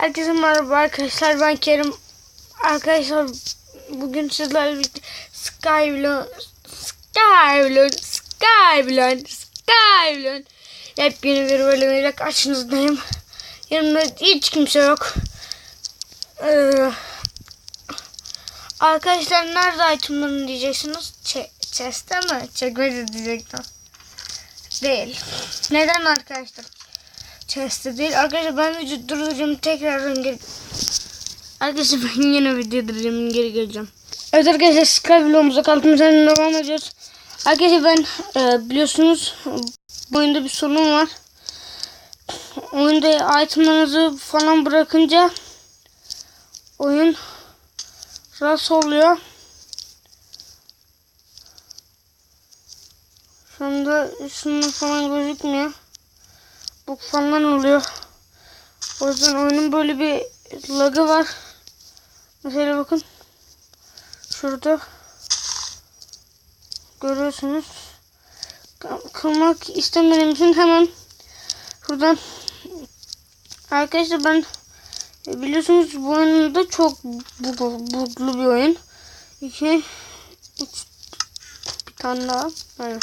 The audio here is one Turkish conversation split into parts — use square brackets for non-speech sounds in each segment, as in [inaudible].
Herkese merhaba arkadaşlar ben Kerim. Arkadaşlar bugün sizlerle birlikte Skybloon Skybloon Skybloon Skybloon Yepyeni bir bölümüyle karşınızdayım. Yanımda hiç kimse yok. Ee, arkadaşlar nerede itemlerini diyeceksiniz? Ç chest'te mi? Çekmece diyecektim. Değil. Neden arkadaşlar? Chest'te değil. Arkadaşlar ben video durduracağım. Tekrardan geri... Arkadaşlar [laughs] ben yine video durduracağım. Geri geleceğim. Evet arkadaşlar Skyblock'umuza kaldığımız yerden devam ediyoruz. Arkadaşlar ben e, biliyorsunuz bu oyunda bir sorun var. Oyunda itemlerinizi falan bırakınca oyun rahatsız oluyor. Şu anda üstünde falan gözükmüyor. Bu falan oluyor. O yüzden oyunun böyle bir lagı var. Mesela bakın. Şurada. Görüyorsunuz. Kırmak istemediğim için hemen şuradan Arkadaşlar ben e, biliyorsunuz bu oyunda çok bug- buglu bir oyun. İki üç bir tane daha. Aynen.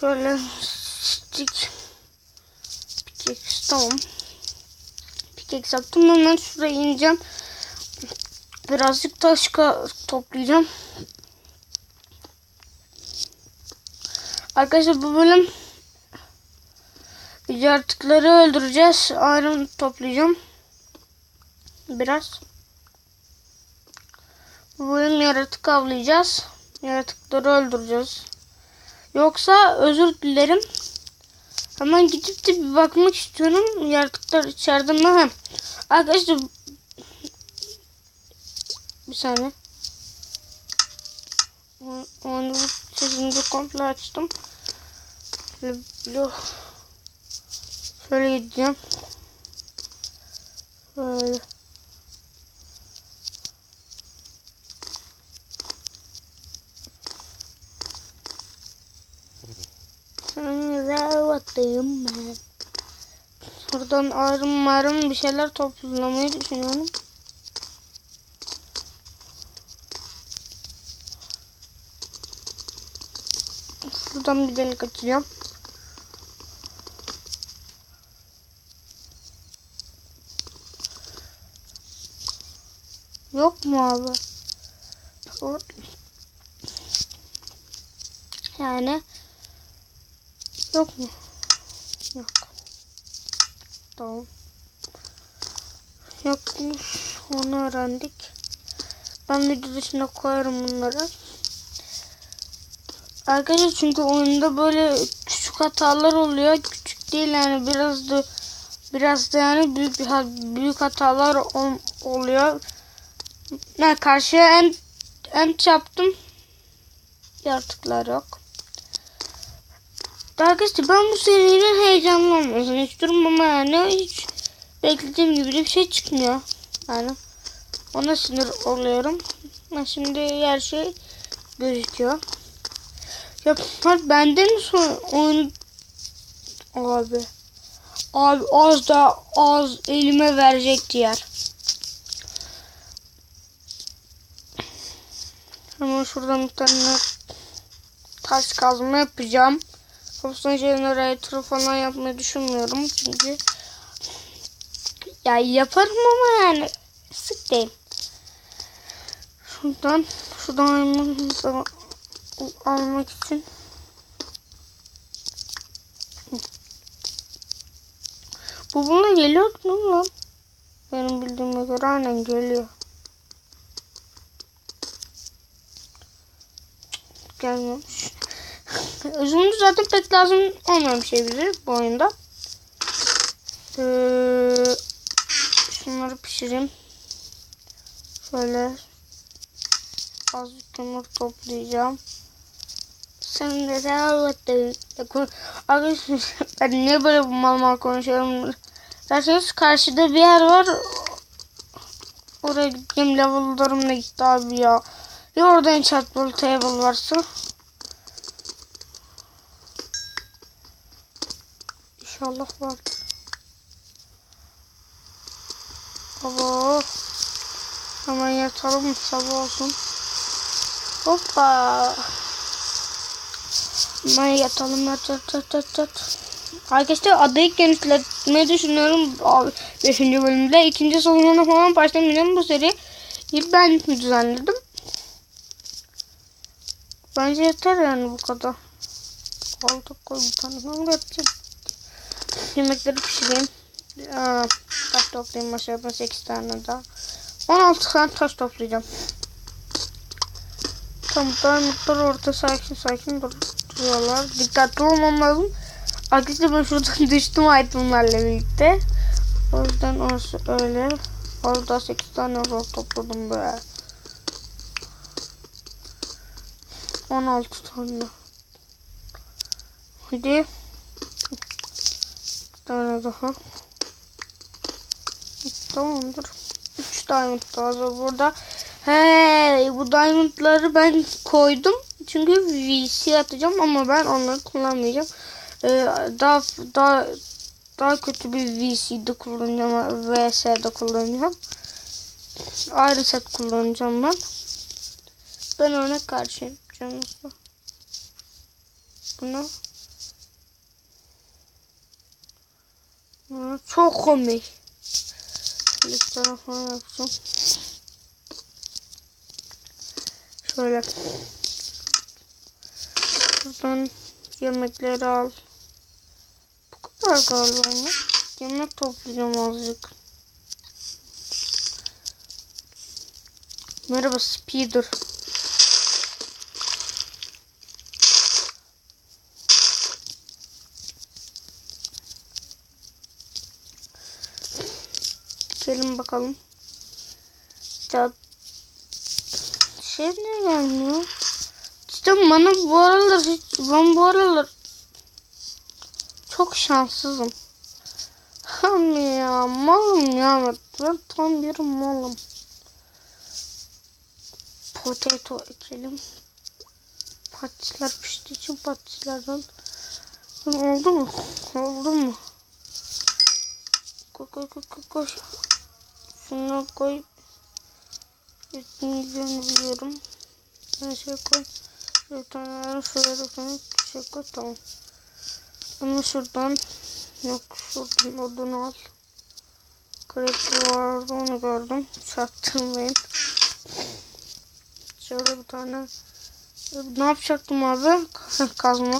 Şöyle stick pickaxe tamam. Pickaxe yaptım hemen şuraya ineceğim. Birazcık taş toplayacağım. Arkadaşlar bu bölüm yaratıkları öldüreceğiz. Iron toplayacağım. Biraz. Bu bölüm yaratık avlayacağız. Yaratıkları öldüreceğiz. Yoksa özür dilerim. Hemen gidip de bir bakmak istiyorum. Yaratıklar içeride mi? Arkadaşlar bir saniye. Onu sesini komple açtım. Şöyle gideceğim. Böyle. Rahatlayayım ben. Buradan arım marım bir şeyler toplamayı düşünüyorum. Şuradan bir delik açacağım. Yok mu abi? Yani yok mu? Tamam. Yokmuş. Onu öğrendik. Ben video dışına koyarım bunları. Arkadaşlar çünkü oyunda böyle küçük hatalar oluyor. Küçük değil yani biraz da biraz da yani büyük büyük hatalar ol- oluyor. Ne karşıya en en yaptım. Yaratıklar yok. Arkadaşlar ben bu serinin heyecanlı olmasını istiyorum ama yani hiç beklediğim gibi bir şey çıkmıyor. Yani ona sinir oluyorum. Ben şimdi her şey gözüküyor. Ya Mert bende mi son oyun abi abi az da az elime verecekti yer. Hemen şuradan bir taş kazma yapacağım. Kapısına generator falan yapmayı düşünmüyorum çünkü ya yaparım ama yani sık değil. Şuradan şuradan almak için bu buna geliyor mu lan? Benim bildiğime göre aynen geliyor. Gelmemiş. Üzümlü zaten pek lazım olmayan bir şey bize bu oyunda. Ee, şunları pişireyim. Şöyle azıcık kömür toplayacağım. Sen de servetin. Arkadaşlar [laughs] ben niye böyle mal mal konuşuyorum? Derseniz karşıda bir yer var. Oraya gideyim level'larım da gitti abi ya. Ya orada enchantable table varsa. İnşallah var. Baba. Hemen yatalım sabah olsun. Hoppa. Hemen yatalım yat yat yat yat yat. Arkadaşlar adayı genişletmeyi düşünüyorum. 5. bölümde. ikinci sezonuna falan başlamayacağım bu seri. Ben düzenledim. Bence yeter yani bu kadar. Aldık koy bir tane. Yapacağım. Yemekleri pişireyim. Aa, taş toplayayım aşağıdan 8 tane daha. 16 tane taş toplayacağım. Tam diamondlar orada sakin sakin dur- duruyorlar. Dikkatli olmam lazım. Arkadaşlar ben şuradan [laughs] düştüm itemlerle birlikte. O yüzden orası öyle. Orada 8 tane rol topladım be. 16 tane. Hadi. Tane daha. Tamamdır. 3 diamond lazım burada. He, bu diamondları ben koydum. Çünkü VC atacağım ama ben onları kullanmayacağım. Ee, daha daha daha kötü bir VC'de kullanacağım. VS'de kullanacağım. Ayrı set kullanacağım ben. Ben ona karşıyım canınızda. Bunu Çok komik. Bir tarafa yapacağım. Şöyle. Buradan yemekleri al. Bu kadar galiba mı? Yemek toplayacağım azıcık. Merhaba Speeder. Gelin bakalım. Ya şey ne gelmiyor? İşte bana bu aralar hiç ben bu aralar çok şanssızım. Hem [laughs] ya malım ya ben tam bir malım. Potato ekelim. Patatesler piştiği için patateslerden oldu mu? Oldu mu? Koy koy koy koy. Şunu koy. Üstünü biliyorum. Bir şey koy. Tane şuraya. Bir şey koy tamam. Bunu şuradan yok şuradan odunu al. Creeper vardı onu gördüm. Çaktırmayın. Şöyle bir tane ne yapacaktım abi? [laughs] Kazma.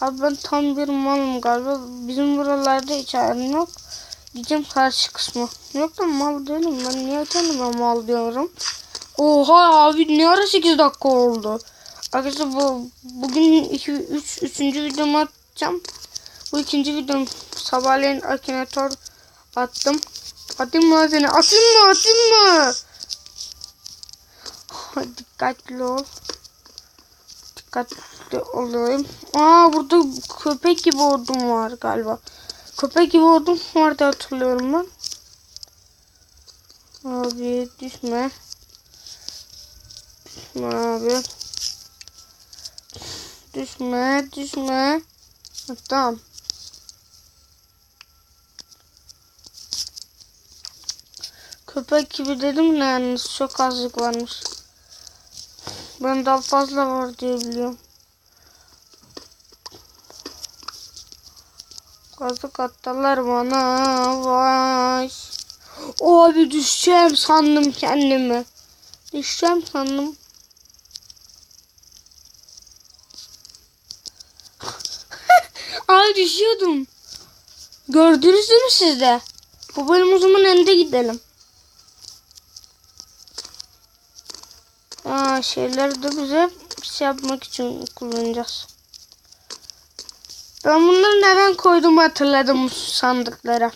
Abi ben tam bir malım galiba. Bizim buralarda hiç halim yok. Gideceğim karşı kısmı. Yok da mal değilim ben. Niye kendime mal diyorum? Oha abi ne ara 8 dakika oldu. Arkadaşlar bu bugün 2 3 3. videomu atacağım. Bu ikinci videom sabahleyin akinator attım. Atayım mı seni? Atayım mı? Atayım mı? Dikkatli ol. Dikkatli olayım. Aa burada köpek gibi ordum var galiba. Köpek gibi ordum var diye hatırlıyorum ben. Abi düşme. Düşme abi. Düşme, düşme. Tamam. Köpek gibi dedim de yani çok azlık varmış. Ben daha fazla var diye biliyorum. Kazık attılar bana. Vay. Abi düşeceğim sandım kendimi. Düşeceğim sandım. [laughs] Ay düşüyordum. Gördünüz mü siz de? Bu bölüm önde gidelim. Aa, şeyleri de bize bir şey yapmak için kullanacağız. Ben bunları neden koydum hatırladım bu sandıklara.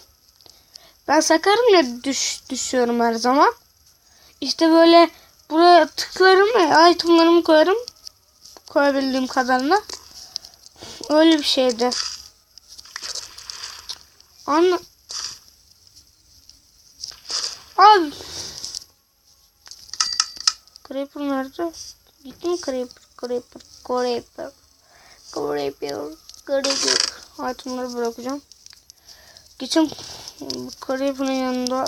Ben sakarım ya düş, düşüyorum her zaman. İşte böyle buraya tıklarım itemlarımı koyarım. Koyabildiğim kadarına. Öyle bir şeydi. Anla. Abi. Creeper nerede? Gitti mi Creeper? Creeper. Creeper. Creeper. Creeper. Itemları bırakacağım. Geçen Bu yanında.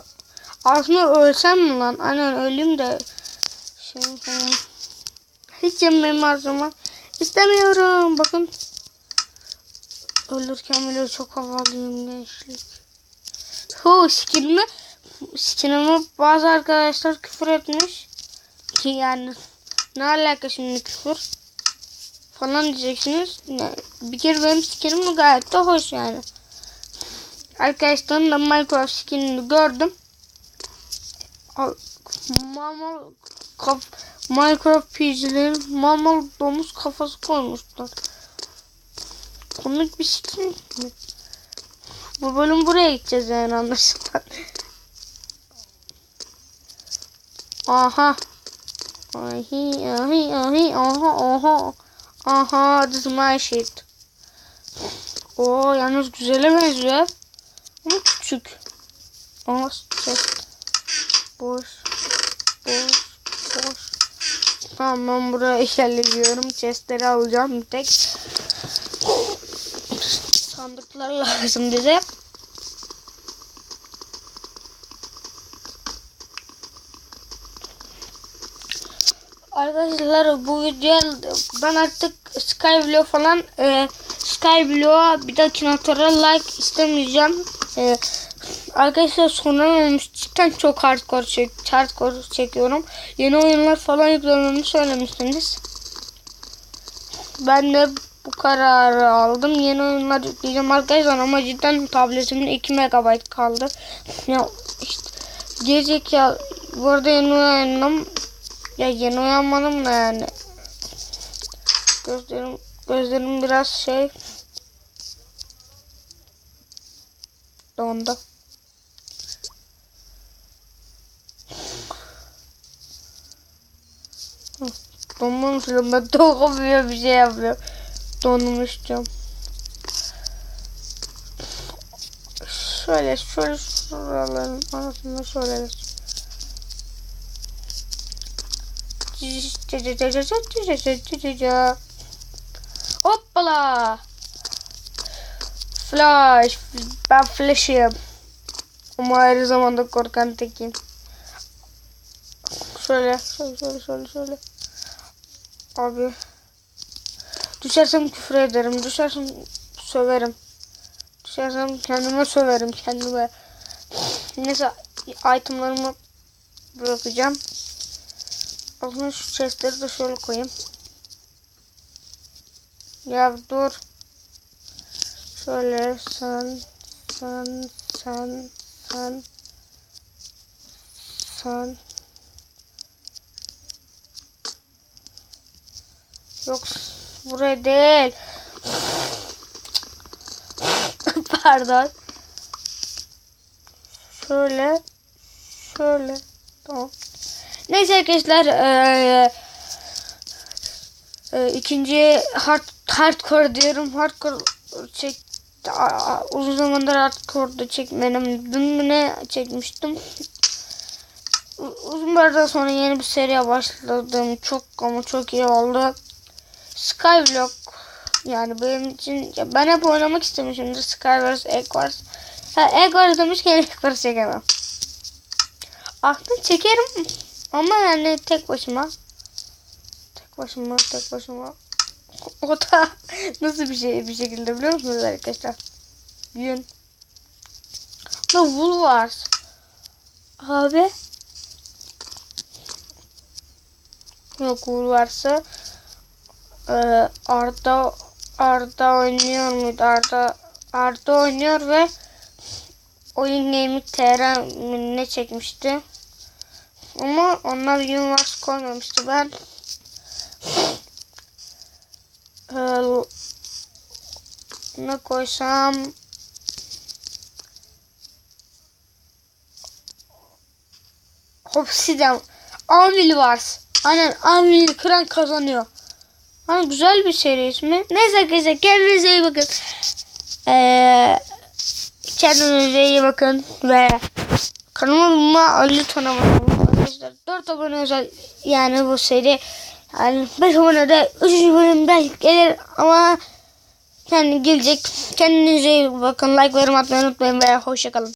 Aslında ölsem mi lan? Aynen öleyim de. Şey. Hiç yemeğimi harcamak istemiyorum. Bakın. Ölürken bile çok havalıyım gençlik. Hu skinimi skinimi bazı arkadaşlar küfür etmiş. Ki yani ne alaka şimdi küfür falan diyeceksiniz. Ne, bir kere benim skinim gayet de hoş yani. Arkadaşlarım da Minecraft skinini gördüm. Al- Mama kaf, Minecraft PC'lerin mama domuz kafası koymuşlar. Komik bir skin mi? Bu bölüm buraya gideceğiz yani anlaşılan. Aha. Ahi ahi ahi aha aha. Aha is my shit. Oo yalnız güzele benziyor. Ama küçük. Ama chest. Boş. Boş. Boş. Tamam buraya [laughs] ilerliyorum. Chestleri alacağım bir tek. Sandıklar lazım bize. Arkadaşlar bu videoya ben artık Skyblow falan e, Skyblow'a bir dahaki notora like istemeyeceğim. E, arkadaşlar sonra olmuş cidden çok hardcore çek hardcore çekiyorum. Yeni oyunlar falan yüklememi söylemiştiniz. Ben de bu kararı aldım. Yeni oyunlar yükleyeceğim arkadaşlar ama cidden tabletimin 2 MB kaldı. Ya işte gerizekalı bu arada yeni uyandım. Ya yeni uyanmadım da yani. Gözlerim gözlerim biraz şey dondu. Hı, Donmamışım [laughs] ben dokunuyor bir şey yapıyor. Donmuştum. Şöyle şöyle şuraların arasında şöyle Hoppala. Flash. Ben flash'ım. Ama her zaman da korkan tekim. Şöyle, şöyle, şöyle, şöyle, şöyle. Abi. Düşersem küfür ederim. Düşersem söverim. Düşersem kendime söverim kendime. Neyse itemlarımı bırakacağım. Aslında şu chestleri de şöyle koyayım. Ya dur. Şöyle sen sen sen sen sen Yok buraya değil. [laughs] Pardon. Şöyle şöyle tamam. Neyse arkadaşlar eee, eee, ikinci hard hardcore diyorum. Hardcore çek uzun zamandır hardcore'da çekmedim. Dün ne çekmiştim? Uzun bir aradan sonra yeni bir seriye başladım. Çok ama çok iyi oldu. Skyblock. Yani benim için ya ben hep oynamak istemişimdir. Skywars Egg Wars ha, Egg Wars demişken Egg Wars çekemem. Aklını çekerim ama yani tek başıma. Tek başıma, tek başıma. [laughs] O da nasıl bir şey bir şekilde biliyor musunuz arkadaşlar? Gün. The Wool Wars. Abi. Yok Wool Wars'ı ee, Arda Arda oynuyor muydu? Arda Arda oynuyor ve oyun Gaming TR ne çekmişti? Ama onlar Universe koymamıştı. Ben eee, ne koysam Obsidian Anvil Wars. Aynen Anvil kıran kazanıyor. Hani güzel bir seri ismi. Neyse arkadaşlar kendinize iyi bakın. Ee, kendinize iyi bakın ve kanalıma lütfen abone olun. 4 abone özel yani bu seri. Yani 5 abone de 3. bölüm belki gelir ama yani gelecek. Kendinize iyi bakın. Like, yorum atmayı unutmayın ve hoşçakalın.